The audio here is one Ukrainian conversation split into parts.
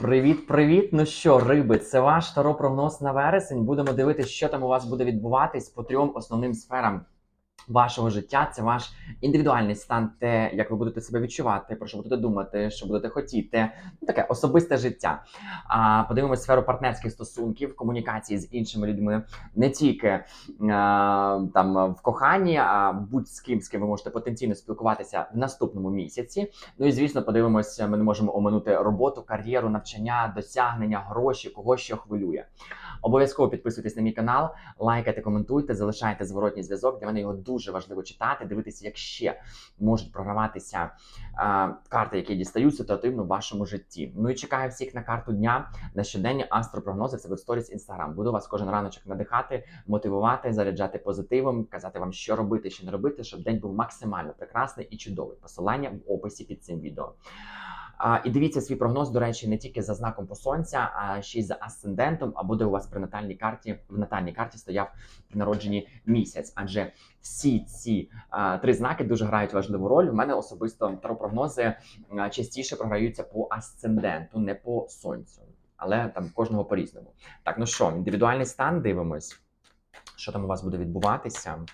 Привіт-привіт! Ну що, риби, це ваш таро-прогноз на вересень. Будемо дивитися, що там у вас буде відбуватись по трьом основним сферам вашого життя. Це ваш індивідуальний стан, те, як ви будете себе відчувати, про що будете думати, що будете хотіти. Ну, таке особисте життя. А подивимось сферу партнерських стосунків, комунікації з іншими людьми, не тільки е, там в коханні, а будь з ким з ким ви можете потенційно спілкуватися в наступному місяці. Ну і звісно, подивимося, ми не можемо оминути роботу, кар'єру, навчання, досягнення, гроші, кого що хвилює. Обов'язково підписуйтесь на мій канал, лайкайте, коментуйте, залишайте зворотній зв'язок. Для мене його дуже важливо читати, дивитися, як ще можуть програватися а, карти, які дістають ситуативно в вашому житті. Ну і чекаю всіх на карту дня на щоденні астропрогнози в себе в сторіс інстаграм. Буду вас кожен раночок надихати, мотивувати, заряджати позитивом, казати вам, що робити, що не робити, щоб день був максимально прекрасний і чудовий. Посилання в описі під цим відео. І дивіться свій прогноз, до речі, не тільки за знаком по сонця, а ще й за асцендентом, або де у вас при натальній карті в натальній карті стояв при народженні місяць. Адже всі ці а, три знаки дуже грають важливу роль. У мене особисто таропрогнози частіше програються по асценденту, не по сонцю. Але там кожного по-різному. Так, ну що, індивідуальний стан дивимось, що там у вас буде відбуватися.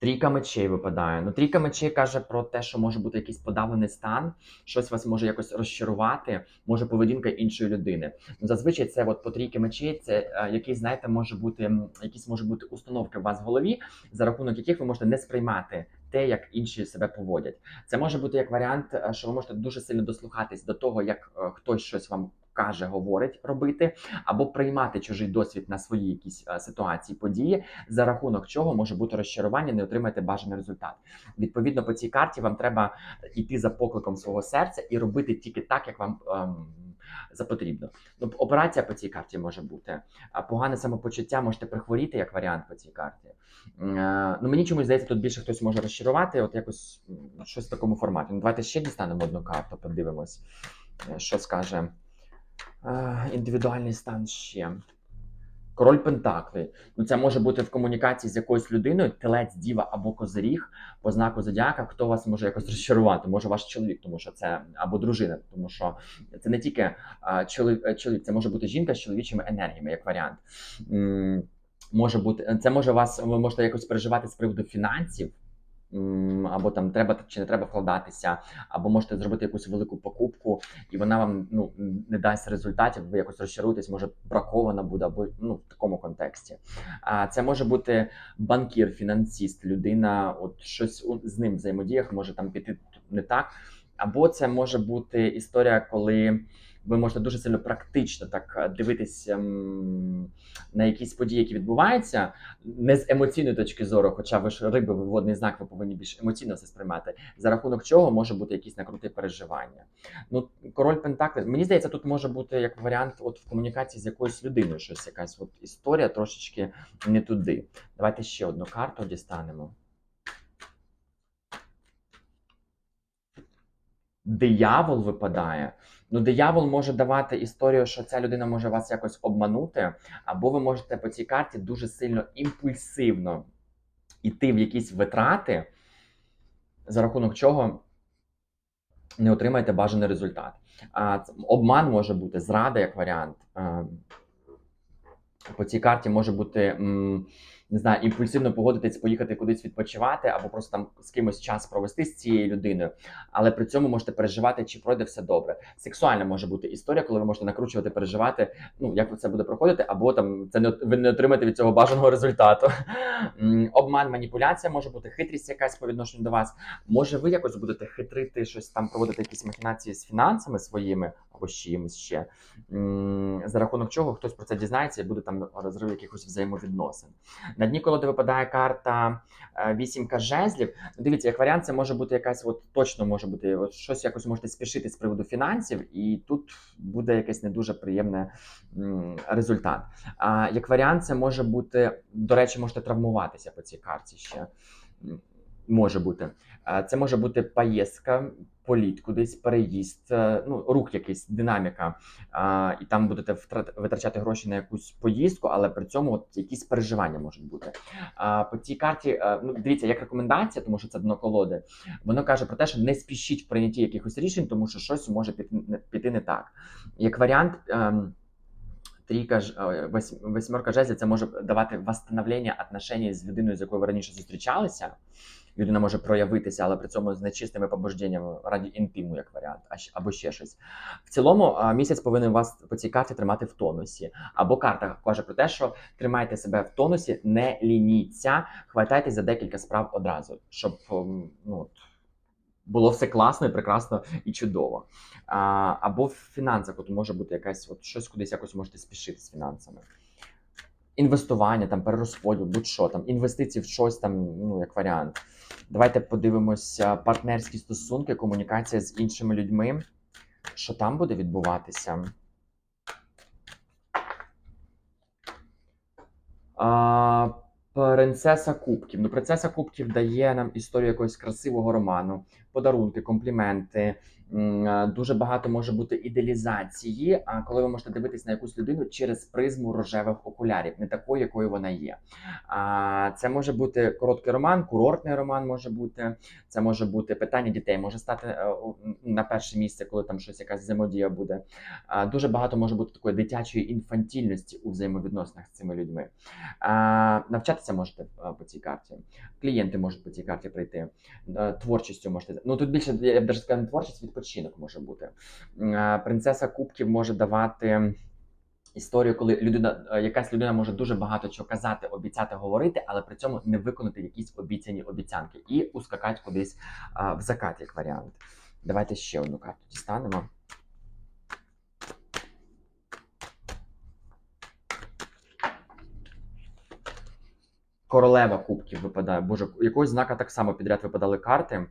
Трійка мечей випадає. Ну, трійка мечей каже про те, що може бути якийсь подавлений стан, щось вас може якось розчарувати, може поведінка іншої людини. Ну, зазвичай це от по трійки мечей, це е, який, знаєте, може бути якісь може бути установки у вас в голові, за рахунок яких ви можете не сприймати те, як інші себе поводять. Це може бути як варіант, е, що ви можете дуже сильно дослухатись до того, як е, хтось щось вам каже, говорить робити, або приймати чужий досвід на свої якісь е, ситуації, події, за рахунок чого може бути розчарування, не отримаєте бажаний результат. Відповідно, по цій карті вам треба йти за покликом свого серця і робити тільки так, як вам. ем, за потрібно. Ну, операція по цій карті може бути. Погане самопочуття можете прихворіти як варіант по цій карті. Е, Ну, мені чомусь здається, тут більше хтось може розчарувати, от якось щось в такому форматі. Ну, давайте ще дістанемо одну карту, подивимось, е, що скаже індивідуальний стан ще. Король Пентаклей. Ну, це може бути в комунікації з якоюсь людиною, телець, діва або козиріг по знаку зодіака, хто вас може якось розчарувати. Може ваш чоловік, тому що це або дружина, тому що це не тільки е, чоловік, це може бути жінка з чоловічими енергіями, як варіант. Може бути, це може вас, ви можете якось переживати з приводу фінансів. Або там треба чи не треба вкладатися, або можете зробити якусь велику покупку, і вона вам ну не дасть результатів. Ви якось розчаруєтесь, може бракована буде, або ну в такому контексті. А це може бути банкір, фінансіст, людина, от щось з ним взаємодіях може там піти не так. Або це може бути історія, коли ви можете дуже сильно практично так е, дивитись ем, на якісь події, які відбуваються, не з емоційної точки зору, хоча ви ж риби, ви водний знак, ви повинні більш емоційно це сприймати. За рахунок чого може бути якісь накрути переживання. Ну, король Пентаклів, мені здається, тут може бути як варіант, от в комунікації з якоюсь людиною, щось якась от історія трошечки не туди. Давайте ще одну карту дістанемо. Диявол випадає. Ну, диявол може давати історію, що ця людина може вас якось обманути, або ви можете по цій карті дуже сильно імпульсивно йти в якісь витрати, за рахунок чого не отримаєте бажаний результат. А, обман може бути, зрада як варіант. По цій карті може бути. Не знаю, імпульсивно погодитись, поїхати кудись відпочивати, або просто там з кимось час провести з цією людиною, але при цьому можете переживати, чи пройде все добре. Сексуальна може бути історія, коли ви можете накручувати, переживати, ну як це буде проходити, або там це не ви не отримаєте від цього бажаного результату. Обман, маніпуляція може бути хитрість якась по відношенню до вас. Може, ви якось будете хитрити щось там, проводити якісь махінації з фінансами своїми або з чимось ще. За рахунок чого хтось про це дізнається і буде там розрив якихось взаємовідносин. На дні колоди випадає карта е, вісімка жезлів. Ну, Дивіться, як варіант, це може бути якась, от точно може бути от щось якось можете спішити з приводу фінансів, і тут буде якийсь не дуже приємний результат. А як варіант, це може бути, до речі, можете травмуватися по цій карті ще. Може бути. Це може бути поїздка політ, кудись переїзд, е, ну, рух якийсь, динаміка, а, і там будете витрачати гроші на якусь поїздку, але при цьому от якісь переживання можуть бути. А, по цій карті, е, ну, дивіться, як рекомендація, тому що це дно колоди, воно каже про те, що не спішіть в прийнятті якихось рішень, тому що щось може піти, піти не так. Як варіант. ем, Трійка е, восьмерка жезлів це може давати восстановлення отношень з людиною, з якою ви раніше зустрічалися. Людина може проявитися, але при цьому з нечистими побужденнями раді інтиму, як варіант, або ще щось. В цілому місяць повинен вас по цій карті тримати в тонусі. Або карта каже про те, що тримайте себе в тонусі, не лініться, хватайтесь за декілька справ одразу, щоб ну, було все класно і прекрасно і чудово. А, або в фінансах, от може бути якась от щось кудись якось можете спішити з фінансами. Інвестування, там перерозподіл, будь-що там, інвестиції в щось там, ну як варіант. Давайте подивимося партнерські стосунки, комунікація з іншими людьми. Що там буде відбуватися? А, принцеса Кубків. Ну, принцеса Кубків дає нам історію якогось красивого роману, подарунки, компліменти. Дуже багато може бути ідеалізації, а коли ви можете дивитись на якусь людину через призму рожевих окулярів, не такою, якою вона є. А, Це може бути короткий роман, курортний роман може бути. Це може бути питання дітей, може стати е, на перше місце, коли там щось якась взаємодія буде. А, Дуже багато може бути такої дитячої інфантільності у взаємовідносинах з цими людьми. А, Навчатися можете е, по цій карті. Клієнти можуть по цій карті прийти. Е, Творчістю можете. Ну тут більше я б даже сказав, творчість, відпочинок може бути. Принцеса Кубків може давати. Історію, коли людина, е, якась людина може дуже багато чого казати, обіцяти, говорити, але при цьому не виконати якісь обіцяні обіцянки і ускакати кудись в закат, як варіант. Давайте ще одну карту дістанемо. Королева кубків випадає. Боже, якогось знака так само підряд випадали карти.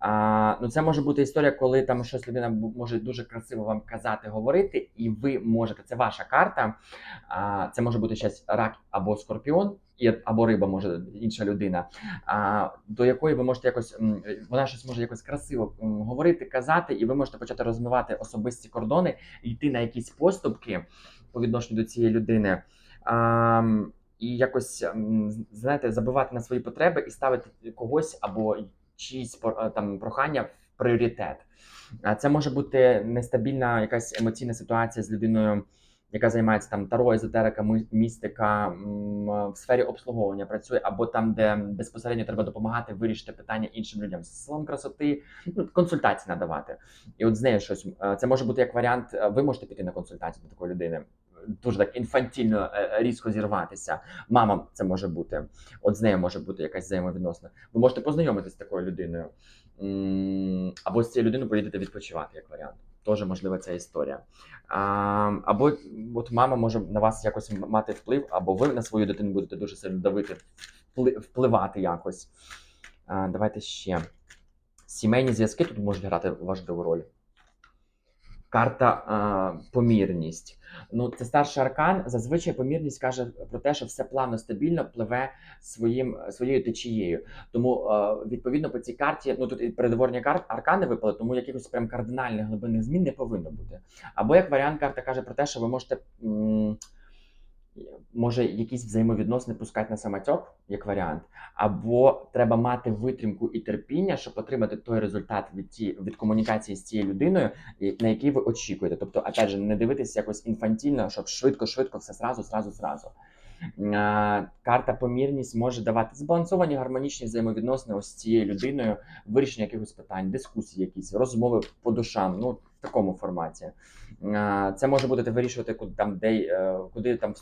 А, ну, це може бути історія, коли там щось людина може дуже красиво вам казати, говорити, і ви можете. Це ваша карта. А, це може бути щось рак або скорпіон, і, або риба, може інша людина. А, до якої ви можете якось вона щось може якось красиво говорити, казати, і ви можете почати розмивати особисті кордони, йти на якісь поступки по відношенню до цієї людини. А, і якось м, знаєте, забивати на свої потреби і ставити когось або чиїсь пор- там прохання в пріоритет. А Це може бути нестабільна якась емоційна ситуація з людиною, яка займається там таро, езотерика, містика в сфері обслуговування працює, або там, де безпосередньо треба допомагати вирішити питання іншим людям з салон красоти, ну, консультації надавати. І от з нею щось е, це може бути як варіант. е, Ви можете піти на консультацію до такої людини. Дуже так інфантільно е, різко зірватися. Мама це може бути. От з нею може бути якась взаємовідносина. Ви можете познайомитися з такою людиною. Або з цією людиною поїдете відпочивати, як варіант. Теж можлива ця історія. Або от мама може на вас якось мати вплив, або ви на свою дитину будете дуже сильно давити, впливати якось. Давайте ще. Сімейні зв'язки тут можуть грати важливу роль. Карта помірність. Ну, це старший аркан. Зазвичай помірність каже про те, що все плавно стабільно пливе своїм своєю течією. Тому відповідно по цій карті, ну тут передворні карт аркани випали, тому якихось прям кардинальних глибинних змін не повинно бути. Або як варіант, карта каже про те, що ви можете. м, Може, якісь взаємовідносини пускати на самотьок, як варіант, або треба мати витримку і терпіння, щоб отримати той результат від ті, від комунікації з цією людиною, на який ви очікуєте. Тобто, опять же, не дивитися якось інфантільно, щоб швидко-швидко все зразу, зразу, зразу. Карта помірність може давати збалансовані гармонічні взаємовідносини ось з цією людиною, вирішення якихось питань, дискусії, якісь розмови по душам. Ну в такому форматі. Це може бути вирішувати, куди там де е, куди там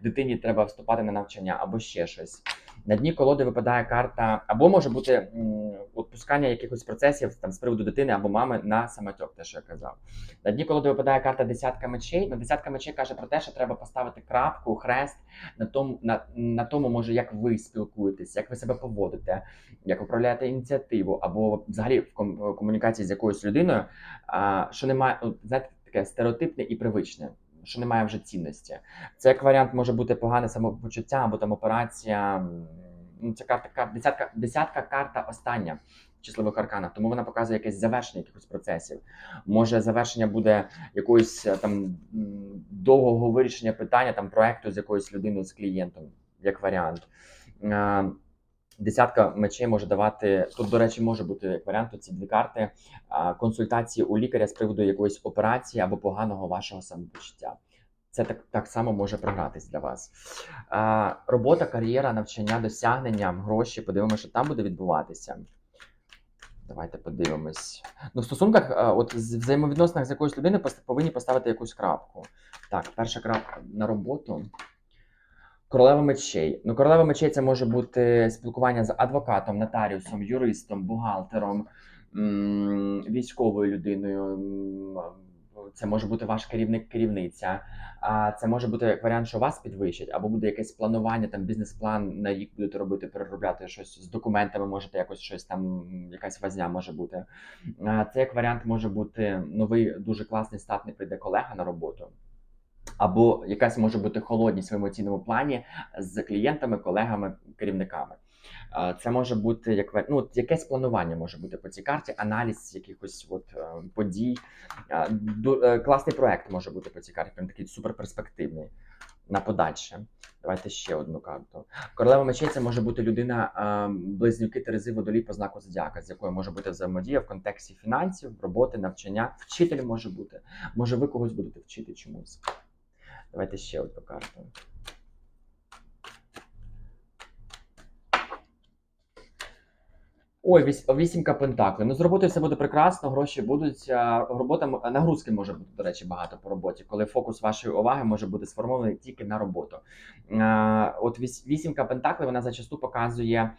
дитині треба вступати на навчання, або ще щось. На дні колоди випадає карта, або може бути відпускання якихось процесів там з приводу дитини або мами на самотьок, те, що я казав. На дні колоди випадає карта десятка мечей. Ну, десятка мечей каже про те, що треба поставити крапку, хрест на тому, на, на тому, може, як ви спілкуєтесь, як ви себе поводите, як управляєте ініціативу, або взагалі в ком- комунікації з якоюсь людиною, а, що немає, знаєте, таке стереотипне і привичне. Що немає вже цінності. Це як варіант може бути погане самопочуття або там операція. Ну, це карта, карта десятка, десятка карта остання. числових арканах, тому вона показує якесь завершення якихось процесів. Може, завершення буде якоїсь е, там довгого вирішення питання, там проекту з якоюсь людиною, з клієнтом, як варіант. Е, Десятка мечей може давати. Тут, до речі, може бути як варіант ці дві карти консультації у лікаря з приводу якоїсь операції або поганого вашого самопочуття. Це так, так само може програтись для вас. А, робота, кар'єра, навчання, досягнення, гроші. Подивимося, що там буде відбуватися. Давайте подивимось. Ну, в стосунках, от з взаємовідносинах з якоюсь людиною повинні поставити якусь крапку. Так, перша крапка на роботу. Королева мечей. Ну, королева мечей це може бути спілкування з адвокатом, нотаріусом, юристом, бухгалтером, військовою людиною. Це може бути ваш керівник, керівниця. А це може бути як варіант, що вас підвищать, або буде якесь планування, там бізнес-план на рік будете робити, переробляти щось з документами, можете якось щось там, якась вазня може бути. А Це як варіант може бути новий дуже класний статний прийде колега на роботу. Або якась може бути холодність в емоційному плані з клієнтами, колегами, керівниками. Е, Це може бути як ну, якесь планування може бути по цій карті, аналіз якихось от е, подій. Е, Класний проект може бути по цій карті, прям такий суперперспективний на подальше. Давайте ще одну карту. Королева мечей це може бути людина, близнюки Терези водолій по знаку зодіака, з якою може бути взаємодія в контексті фінансів, роботи, навчання. Вчитель може бути. Може, ви когось будете вчити чомусь. Давайте ще одну карту. Ой, вісь, вісімка пентаклів. Ну, з роботою все буде прекрасно, гроші будуть. Робота нагрузки може бути, до речі, багато по роботі, коли фокус вашої уваги може бути сформований тільки на роботу. От вісь- вісімка пентаклів вона зачасту показує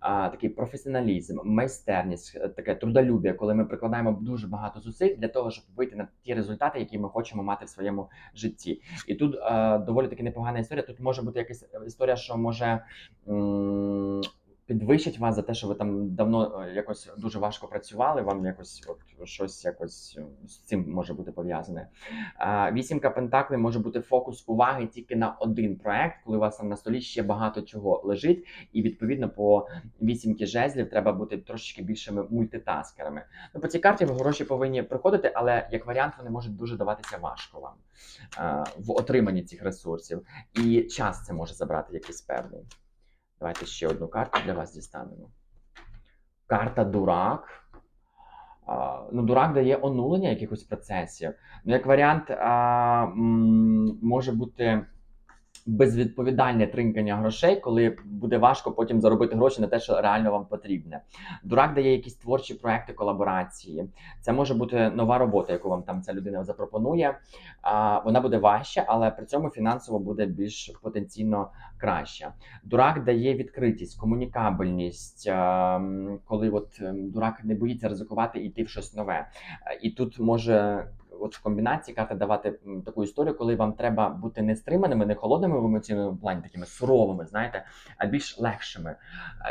такий професіоналізм, майстерність, е, таке трудолюб'я, коли ми прикладаємо дуже багато зусиль для того, щоб вийти на ті результати, які ми хочемо мати в своєму житті. І тут е, доволі таки непогана історія. Тут може бути якась історія, що може. М, Підвищить вас за те, що ви там давно е, якось дуже важко працювали, вам якось от щось якось е, з цим може бути пов'язане. Вісімка пентаклів може бути фокус уваги тільки на один проект, коли у вас там на столі ще багато чого лежить, і відповідно по вісімки жезлів треба бути трошечки більшими мультитаскерами. Ну, по цій карті гроші повинні приходити, але як варіант вони можуть дуже даватися важко вам е, в отриманні цих ресурсів. І час це може забрати якийсь певний. Давайте ще одну карту для вас дістанемо. Карта Дурак. Ну, Дурак дає онулення якихось процесів. Ну, як варіант, а, може бути безвідповідальне тринкання грошей, коли буде важко потім заробити гроші на те, що реально вам потрібне. Дурак дає якісь творчі проекти колаборації. Це може бути нова робота, яку вам там ця людина запропонує. А, вона буде важча, але при цьому фінансово буде більш потенційно краща. Дурак дає відкритість, комунікабельність, коли от дурак не боїться ризикувати і йти в щось нове. І тут може. От в комбінації карта давати таку історію, коли вам треба бути не стриманими, не холодними в емоційному плані, такими суровими, знаєте, а більш легшими,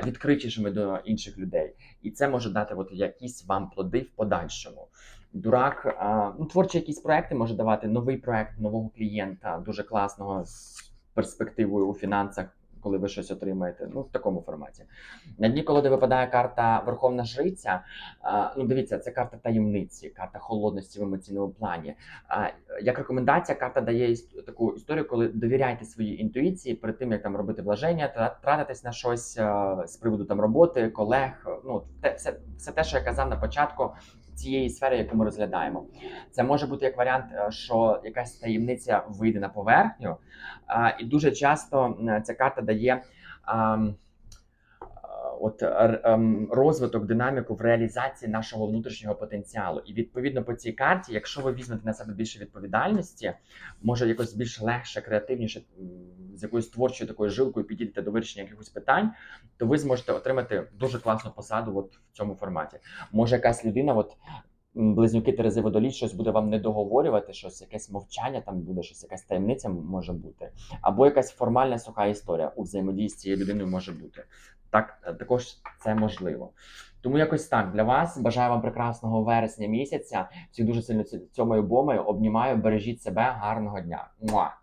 відкритішими до інших людей. І це може дати от якісь вам плоди в подальшому. Дурак, ну, творчі якісь проекти може давати новий проект нового клієнта, дуже класного з перспективою у фінансах, коли ви щось отримаєте. Ну, в такому форматі. На дні колоди випадає карта Верховна Жриця. Ну, дивіться, це карта таємниці, карта холодності в емоційному плані. Як рекомендація, карта дає таку історію, коли довіряйте своїй інтуїції перед тим, як там робити вложення, тра- тратитись на щось з приводу там роботи, колег. Ну, те, все, все те, що я казав на початку цієї сфери, яку ми розглядаємо. Це може бути як варіант, е, що якась таємниця вийде на поверхню, і дуже часто ця карта дає. От ем, розвиток, динаміку в реалізації нашого внутрішнього потенціалу. І відповідно по цій карті, якщо ви візьмете на себе більше відповідальності, може якось більш легше, креативніше, з якоюсь творчою такою жилкою підійдете до вирішення якихось питань, то ви зможете отримати дуже класну посаду от в цьому форматі. Може, якась людина, от близнюки Терези Водолій, щось буде вам не договорювати, щось, якесь мовчання там буде, щось, якась таємниця може бути, або якась формальна суха історія у взаємодії з цією людиною може бути. Так, е, також це можливо. Тому якось так для вас. Бажаю вам прекрасного вересня місяця. Всі дуже сильно цьомою бомою обнімаю. Бережіть себе, гарного дня. Муа!